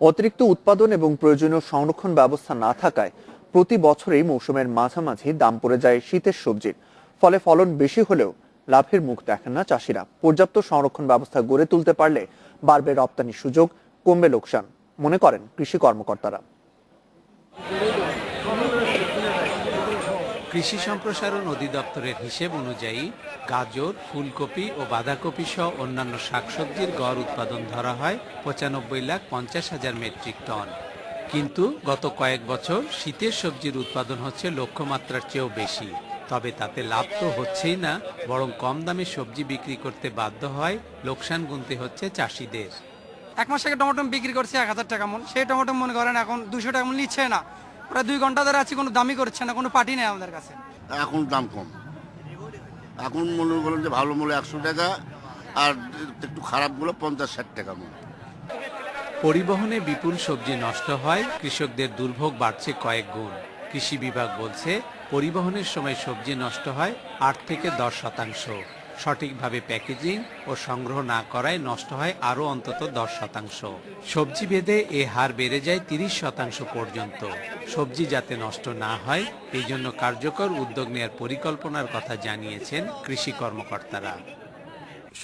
অতিরিক্ত উৎপাদন এবং প্রয়োজনীয় সংরক্ষণ ব্যবস্থা না থাকায় প্রতি বছরেই মৌসুমের মাঝামাঝি দাম পড়ে যায় শীতের সবজির। ফলে ফলন বেশি হলেও লাভের মুখ দেখেন না চাষিরা। পর্যাপ্ত সংরক্ষণ ব্যবস্থা গড়ে তুলতে পারলে বাড়বে রপ্তানির সুযোগ, কমবে লোকসান, মনে করেন কৃষি কর্মকর্তারা। কৃষি সম্প্রসারণ অধিদপ্তরের হিসেব অনুযায়ী গাজর, ফুলকপি ও বাঁধাকপি সহ অন্যান্য শাকসবজির গড় উৎপাদন ধরা হয় পঁচানব্বই লাখ পঞ্চাশ হাজার মেট্রিক টন। কিন্তু গত কয়েক বছর শীতের সবজির উৎপাদন হচ্ছে লক্ষ্যমাত্রার চেয়েও বেশি। তবে তাতে লাভ তো হচ্ছেই না, বরং কম দামে সবজি বিক্রি করতে বাধ্য হয়, লোকসান গুনতে হচ্ছে চাষিদের। এক মাস আগে টমেটো বিক্রি করছে এক হাজার টাকা মন, সেই টমেটো মনে করেন এখন দুশো টাকা মন নিচ্ছে না। প্রায় দুই ঘণ্টা ধরে আছি কোনো দামই করছে না কোনো পার্টি নেই আমাদের কাছে। এখন দাম কম। এখন মনে করেন যে ভালো মূল্য একশো টাকা আর একটু খারাপগুলো পঞ্চাশ ষাট টাকা মূল্য। পরিবহনে বিপুল সবজি নষ্ট হয় কৃষকদের দুর্ভোগ বাড়ছে কয়েক গুণ। কৃষি বিভাগ বলছে পরিবহনের সময় সবজি নষ্ট হয় আট থেকে দশ শতাংশ। সঠিকভাবে প্যাকেজিং ও সংগ্রহ না করায় নষ্ট হয় আরও অন্তত দশ শতাংশ। সবজি ভেদে এ হার বেড়ে যায় তিরিশ শতাংশ পর্যন্ত। সবজি যাতে নষ্ট না হয় এই জন্য কার্যকর উদ্যোগ নেওয়ার পরিকল্পনার কথা জানিয়েছেন কৃষি কর্মকর্তারা।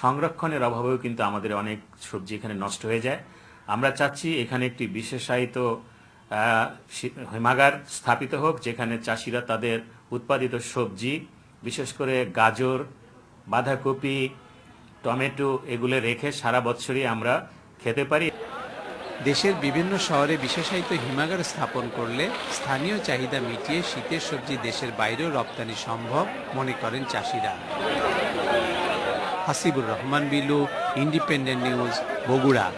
সংরক্ষণের অভাবেও কিন্তু আমাদের অনেক সবজি এখানে নষ্ট হয়ে যায়। আমরা চাচ্ছি এখানে একটি বিশেষায়িত হিমাগার স্থাপিত হোক, যেখানে চাষিরা তাদের উৎপাদিত সবজি, বিশেষ করে গাজর বাঁধাকপি, টমেটো এগুলো রেখে সারা বছরই আমরা খেতে পারি। দেশের বিভিন্ন শহরে বিশেষায়িত হিমাগার স্থাপন করলে স্থানীয় চাহিদা মিটিয়ে শীতের সবজি দেশের বাইরেও রপ্তানি সম্ভব মনে করেন চাষিরা। Hasibur Rahman Bilu, independent news, Bogura.